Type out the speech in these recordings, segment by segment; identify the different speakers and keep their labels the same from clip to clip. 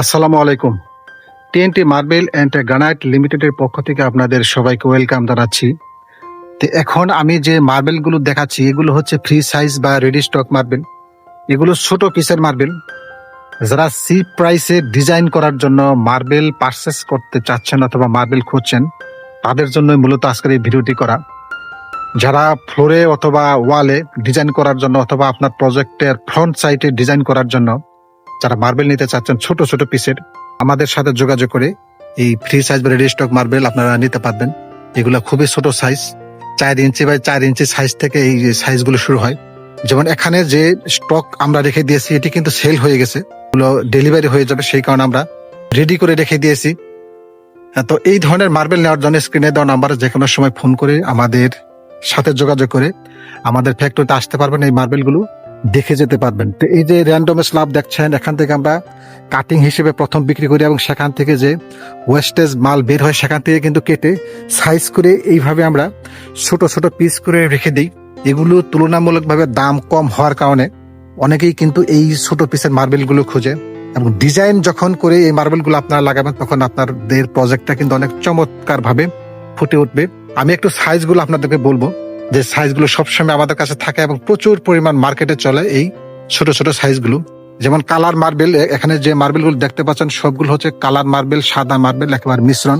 Speaker 1: আসসালামু আলাইকুম। TNT marble and granite লিমিটেডের পক্ষ থেকে আপনাদের সবাইকে ওয়েলকাম জানাচ্ছি। তো এখন আমি যে মার্বেলগুলো দেখাচ্ছি, এগুলো হচ্ছে ফ্রি সাইজ বা রেডি স্টক মার্বেল এগুলো ছোট পিসের মার্বেল যারা সি প্রাইসে ডিজাইন করার জন্য মার্বেল পারচেস করতে চাচ্ছেন অথবা মার্বেল খুঁজছেন, তাদের জন্য মূলত আজকের এই ভিডিওটি করা। যারা ফ্লোরে অথবা ওয়ালে ডিজাইন করার জন্য অথবা আপনার প্রজেক্টের ফ্রন্ট সাইটে ডিজাইন করার জন্য যারা মার্বেল নিতে চাচ্ছেন ছোট ছোট পিসের আমাদের সাথে যোগাযোগ করে এই ফ্রি সাইজ বা রেডি স্টক মার্বেল আপনারা নিতে পারবেন। এগুলো খুবই ছোট সাইজ চার ইঞ্চি বাই চার ইঞ্চি সাইজ থেকে এই সাইজগুলো শুরু হয়। যেমন এখানে যে স্টক আমরা রেখে দিয়েছি এটি কিন্তু সেল হয়ে গেছে। এগুলো ডেলিভারি হয়ে যাবে সেই কারণে আমরা রেডি করে রেখে দিয়েছি। হ্যাঁ, তো এই ধরনের মার্বেল নেওয়ার জন্য স্ক্রিনে দেওয়া নাম্বারে যে কোনো সময় ফোন করে আমাদের সাথে যোগাযোগ করে আমাদের ফ্যাক্টরিতে আসতে পারবেন এই মার্বেলগুলো দেখে যেতে পারবেন। তো এই যে র্যান্ডম স্ল্যাব দেখছেন, এখান থেকে আমরা কাটিং হিসেবে প্রথম বিক্রি করি এবং সেখান থেকে যে ওয়েস্টেজ মাল বের হয়, সেখান থেকে কিন্তু কেটে সাইজ করে এইভাবে আমরা ছোট ছোট পিস করে রেখে দিই। এগুলো তুলনামূলকভাবে দাম কম হওয়ার কারণে অনেকেই কিন্তু এই ছোট পিসের মার্বেলগুলো খোঁজে এবং ডিজাইন যখন করে এই মার্বেলগুলো আপনারা লাগাবেন, তখন আপনাদের প্রজেক্টটা কিন্তু অনেক চমৎকারভাবে ফুটে উঠবে। আমি একটু সাইজগুলো আপনাদেরকে বলব। যে সাইজগুলো সবসময় আমাদের কাছে থাকে এবং প্রচুর পরিমাণ মার্কেটে চলে এই ছোট ছোট সাইজগুলো যেমন কালার মার্বেল এখানে যে মার্বেলগুলো দেখতে পাচ্ছেন, সবগুলো হচ্ছে কালার মার্বেল সাদা মার্বেল একেবারে মিশ্রণ,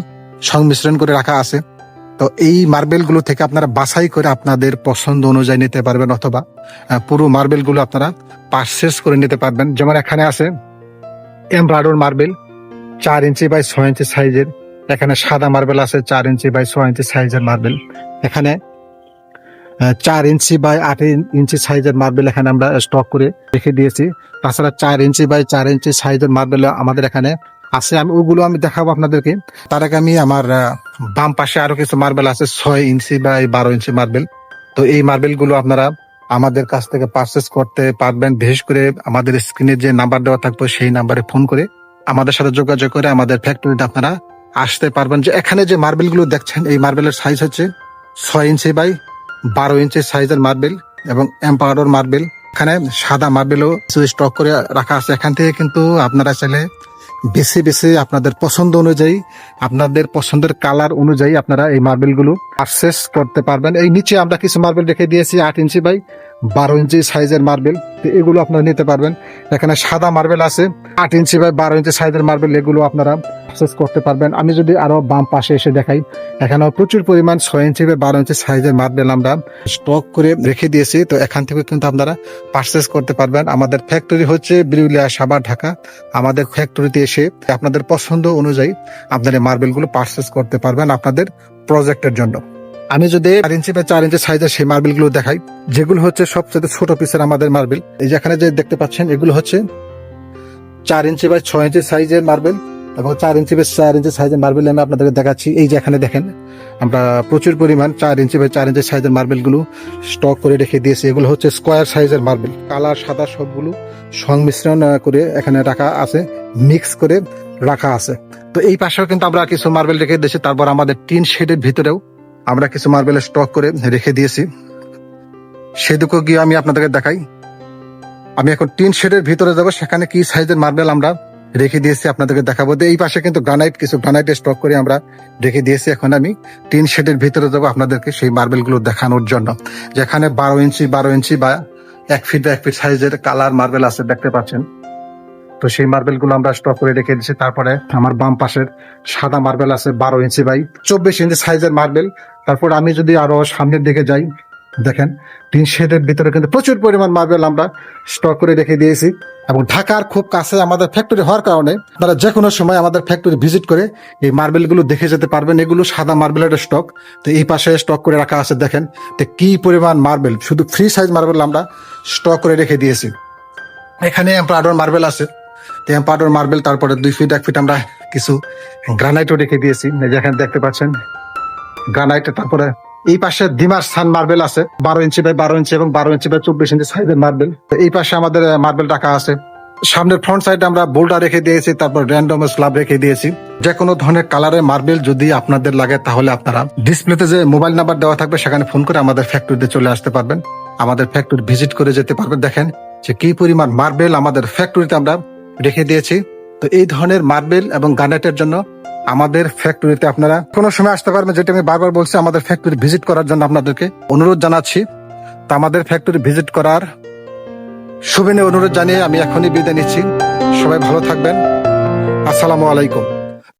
Speaker 1: সংমিশ্রণ করে রাখা আছে। তো এই মার্বেলগুলো থেকে আপনারা বাছাই করে আপনাদের পছন্দ অনুযায়ী নিতে পারবেন অথবা পুরো মার্বেলগুলো আপনারা পারচেস করে নিতে পারবেন। যেমন এখানে আছে এমব্রাডোর মার্বেল চার ইঞ্চি বাই ছয় ইঞ্চি সাইজের এখানে সাদা মার্বেল আছে, চার ইঞ্চি বাই ছয় ইঞ্চি সাইজের মার্বেল এখানে চার ইঞ্চি বাই আট ইঞ্চি সাইজের মার্বেল এখানে আমরা স্টক করে রেখে দিয়েছি। তাছাড়া চার ইঞ্চি বাই চার ইঞ্চি সাইজের মার্বেল আমাদের এখানে আছে। আমি ওগুলো আমি দেখাবো আপনাদেরকে। তার আগে আমি আমার বাম পাশে আরও কিছু মার্বেল আছে, ছয় ইঞ্চি বাই বারো ইঞ্চি মার্বেল তো এই মার্বেলগুলো আপনারা আমাদের কাছ থেকে পারচেস করতে পারবেন। বিশেষ করে আমাদের স্ক্রিনে যে নাম্বার দেওয়া থাকবে, সেই নাম্বারে ফোন করে আমাদের সাথে যোগাযোগ করে আমাদের ফ্যাক্টরিতে আপনারা আসতে পারবেন। যে এখানে যে মার্বেলগুলো দেখছেন, এই মার্বেলের সাইজ হচ্ছে ছয় ইঞ্চি বাই বারো ইঞ্চি সাইজের মার্বেল এবং এম্পাওয়ার মার্বেল। এখানে সাদা মার্বেলও স্টক করে রাখা আছে। এখান থেকে কিন্তু আপনারা চাইলে বেছে বেছে আপনাদের পছন্দ অনুযায়ী, আপনাদের পছন্দের কালার অনুযায়ী আপনারা এই মার্বেলগুলো পারচেস করতে পারবেন। এই নিচে আমরা কিছু মার্বেল রেখে দিয়েছি, আট ইঞ্চি বাই বারো ইঞ্চি সাইজের মার্বেল। এগুলো আপনারা নিতে পারবেন। এখানে সাদা মার্বেল আছে, আট ইঞ্চি বাই বারো ইঞ্চি সাইজের মার্বেল। এগুলো আপনারা পারচেস করতে পারবেন। আমি যদি আরও বাম পাশে এসে দেখাই এখানে প্রচুর পরিমাণ ছয় ইঞ্চি বা বারো ইঞ্চি সাইজের মার্বেল আমরা। স্টক করে রেখে দিয়েছি, তো এখান থেকে কিন্তু আপনারা পারচেস করতে পারবেন। আমাদের ফ্যাক্টরি হচ্ছে বিরুলিয়া সাবার ঢাকা। আমাদের ফ্যাক্টরিতে এসে আপনাদের পছন্দ অনুযায়ী আপনারা মার্বেলগুলো পারচেস করতে পারবেন আপনাদের প্রজেক্টের জন্য। আমি যদি চার ইঞ্চি বা চার ইঞ্চি সাইজের সেই মার্বেলগুলো দেখাই, যেগুলো হচ্ছে সবচেয়ে ছোট পিসের আমাদের মার্বেল এই যেখানে যে দেখতে পাচ্ছেন, এগুলো হচ্ছে চার ইঞ্চি বা ছয় ইঞ্চি সাইজের মার্বেল এবং চার ইঞ্চি বা চার ইঞ্চি সাইজের মার্বেল আমি আপনাদেরকে দেখাচ্ছি। এই যে এখানে দেখেন, আমরা প্রচুর পরিমাণ চার ইঞ্চি বা চার ইঞ্চি সাইজের মার্বেলগুলো স্টক করে রেখে দিয়েছি। এগুলো হচ্ছে স্কোয়ার সাইজের মার্বেল কালার সাদা সবগুলো সংমিশ্রণ করে এখানে রাখা আছে মিক্স করে রাখা আছে। তো এই পাশেও কিন্তু আমরা কিছু মার্বেল রেখে দিয়েছি। তারপর আমাদের টিন শেডের ভিতরেও আমরা কিছু মার্বেলের স্টক করে রেখে দিয়েছি। সেদিকেও গিয়ে আমি আপনাদেরকে দেখাই। আমি এখন টিন শেডের ভিতরে যাব। সেখানে কি সাইজের মার্বেল আমরা রেখে দিয়েছি আপনাদেরকে দেখাবো। এই পাশে কিন্তু গ্রানাইট কিছু গ্রানাইট স্টক করে আমরা রেখে দিয়েছি। এখন আমি টিন শেডের ভিতরে দেবো আপনাদেরকে সেই মার্বেলগুলো দেখানোর জন্য। যেখানে বারো ইঞ্চি বারো ইঞ্চি বা এক ফিট বা এক ফিট সাইজের কালার মার্বেল আছে, দেখতে পাচ্ছেন। তো সেই মার্বেলগুলো আমরা স্টক করে রেখে দিয়েছি। তারপরে আমার বাম পাশের সাদা মার্বেল আছে, বারো ইঞ্চি বাই চব্বিশ ইঞ্চি সাইজের মার্বেল তারপর আমি যদি আরও সামনের দিকে যাই, দেখেন, টিন শেডের ভিতরে কিন্তু প্রচুর পরিমাণ মার্বেল আমরা স্টক করে রেখে দিয়েছি। এবং ঢাকার খুব কাছে আমাদের ফ্যাক্টরি হওয়ার কারণে তারা যে কোনো সময় আমাদের ফ্যাক্টরি ভিজিট করে এই মার্বেলগুলো দেখে যেতে পারবেন। এগুলো সাদা মার্বেলের স্টক তো এই পাশে স্টক করে রাখা আছে, দেখেন। তো কি পরিমাণ মার্বেল? শুধু ফ্রি সাইজ মার্বেল আমরা স্টক করে রেখে দিয়েছি। এখানে এম্পাডর মার্বেল আছে। তো এম্পাডর মার্বেল, তারপরে দুই ফিট এক ফিট আমরা কিছু গ্রানাইটও রেখে দিয়েছি। এই যে দেখতে পাচ্ছেন গ্রানাইট তারপরে এই পাশে ডিমার সান মার্বেল আছে, বারো ইঞ্চি বাই বারো ইঞ্চি এবং বারো ইঞ্চি বাই চব্বিশ ইঞ্চি সাইজের মার্বেল। এই পাশে আমাদের মার্বেল রাখা আছে। সামনের ফ্রন্ট সাইডে আমরা বোল্ডার রেখে দিয়েছি, তারপর র্যান্ডম স্ল্যাব রেখে দিয়েছি। যে কোনো ধরনের কালারের মার্বেল যদি আপনাদের লাগে, তাহলে আপনারা ডিসপ্লেতে যে মোবাইল নাম্বার দেওয়া থাকবে, সেখানে ফোন করে আমাদের ফ্যাক্টরিতে চলে আসতে পারবেন। আমাদের ফ্যাক্টরি ভিজিট করে যেতে পারবেন। দেখেন যে কি পরিমাণ মার্বেল আমাদের ফ্যাক্টরিতে আমরা রেখে দিয়েছি। তো এই ধরনের মার্বেল এবং গ্রানাইটের জন্য আমাদের ফ্যাক্টরিতে আপনারা কোনো সময় আসতে পারবেন, যেটা আমি বারবার বলছি, আমাদের ফ্যাক্টরি ভিজিট করার জন্য আপনাদেরকে অনুরোধ জানাচ্ছি। তা আমাদের ফ্যাক্টরি ভিজিট করার শুভেনে অনুরোধ জানিয়ে আমি এখনই বিদায় নিচ্ছি। সবাই ভালো থাকবেন। আসসালামু আলাইকুম।